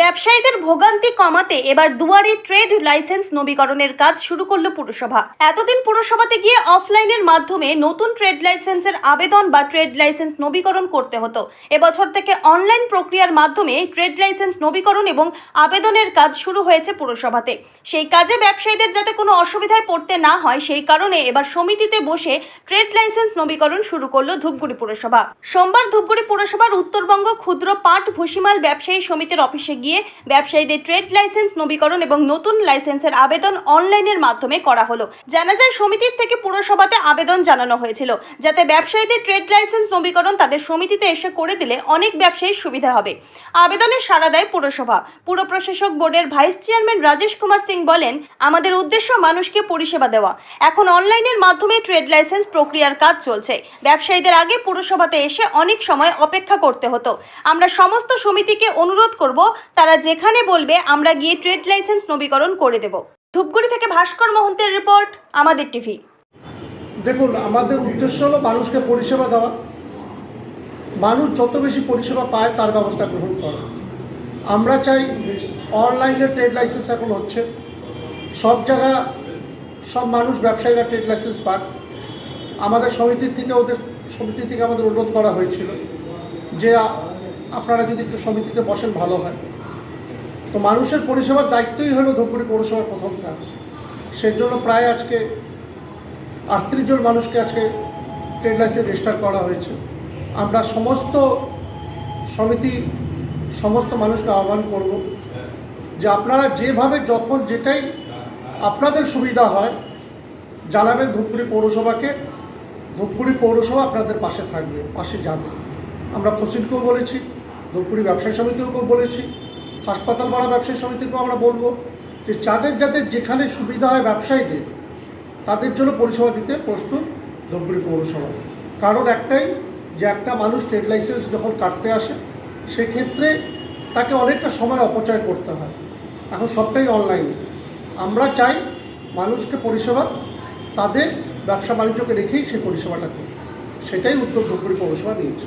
ব্যবসায়ীদের ভোগান্তি কমাতে এবার দুয়ারে ট্রেড লাইসেন্স নবীকরণের কাজ শুরু করল পুরসভা। এতদিন পুরসভাতে গিয়ে অফলাইনের মাধ্যমে নতুন ট্রেড লাইসেন্সের আবেদন বা ট্রেড লাইসেন্স নবীকরণ করতে হতো। এবছর থেকে অনলাইন প্রক্রিয়ার মাধ্যমে ট্রেড লাইসেন্স নবীকরণ এবং আবেদনের কাজ শুরু হয়েছে পুরসভাতে। সেই কাজে ব্যবসায়ীদের যাতে কোনো অসুবিধায় পড়তে না হয়, সেই কারণে এবার সমিতিতে বসে ট্রেড লাইসেন্স নবীকরণ শুরু করল ধূপগুড়ি পুরসভা। সোমবার ধূপগুড়ি পুরসভার উত্তরবঙ্গ ক্ষুদ্র পাট ভুসিমাল ব্যবসায়ী সমিতির অফিসে গিয়ে ব্যবসায়ীদের ট্রেড লাইসেন্স, নবীকরণ এবং নতুন লাইসেন্সের আবেদন অনলাইনের মাধ্যমে করা হলো। জানা যায়, সমিতির থেকে পুরসভাতে আবেদন জানানো হয়েছিল, যাতে ব্যবসায়ীদের ট্রেড লাইসেন্স, নবীকরণ তাদের সমিতিতে এসে করে দিলে অনেক ব্যবসায়ীর সুবিধা হবে। আবেদনে সাড়া দেয় পুরসভা। পুর প্রশাসক বোর্ডের ভাইস চেয়ারম্যান রাজেশ কুমার সিং বলেন, আমাদের উদ্দেশ্য মানুষকে পরিষেবা দেওয়া। এখন অনলাইনের মাধ্যমে ট্রেড লাইসেন্স প্রক্রিয়ার কাজ চলছে। ব্যবসায়ীদের আগে পুরসভাতে এসে অনেক সময় অপেক্ষা করতে হতো। আমরা সমস্ত সমিতিকে অনুরোধ করব তারা যেখানে বলবে, আমরা গিয়ে ট্রেড লাইসেন্স নবীকরণ করে দেব। ধূপগুড়ি থেকে ভাস্কর মহন্তের রিপোর্ট আমাদের টিভি দেখুন, আমাদের উদ্দেশ্য হলো মানুষকে পরিষেবা দেওয়া। মানুষ যত বেশি পরিষেবা পায়, তার ব্যবস্থা গ্রহণ করা। আমরা চাই অনলাইনে ট্রেড লাইসেন্স এখন হচ্ছে। সব জায়গা, সব মানুষ ব্যবসায়ীরা ট্রেড লাইসেন্স পাক। আমাদের সমিতির থেকে ওদের সমিতি থেকে আমাদের অনুরোধ করা হয়েছিল যে আপনারা যদি একটু সমিতিতে বসেন, ভালো হয়। তো মানুষের পরিষেবার দায়িত্বই হলো ধূপগুড়ি পৌরসভার প্রথম কাজ। সেই জন্য প্রায় আজকে আটত্রিশ জন মানুষকে আজকে ট্রেড লাইসেন্স রেজিস্টার করা হয়েছে। আমরা সমস্ত সমিতি, সমস্ত মানুষকে আহ্বান করব যে আপনারা যেভাবে যখন যেটাই আপনাদের সুবিধা হয়, জানাবেন ধূপগুড়ি পৌরসভাকে। ধূপগুড়ি পৌরসভা আপনাদের পাশে থাকবে, পাশে যাবে। আমরা ফসিলকেও বলেছি, ধূপগুড়ি ব্যবসায়ী সমিতিকেও বলেছি। হাসপাতাল পাড়া ব্যবসায়ী সমিতিকেও আমরা বলব যে যাদের যাদের যেখানে সুবিধা হয় ব্যবসায়ীদের, তাদের জন্য পরিষেবা দিতে প্রস্তুত ধূপগুড়ি পৌরসভা। কারণ একটাই যে একটা মানুষ ট্রেড লাইসেন্স যখন কাটতে আসে, সেক্ষেত্রে তাকে অনেকটা সময় অপচয় করতে হয়। এখন সবটাই অনলাইনে। আমরা চাই মানুষকে পরিষেবা তাদের ব্যবসা বাণিজ্যকে রেখেই সেই পরিষেবাটা দিই সেটাই উত্তর ধূপগুড়ি পৌরসভা নিয়েছে।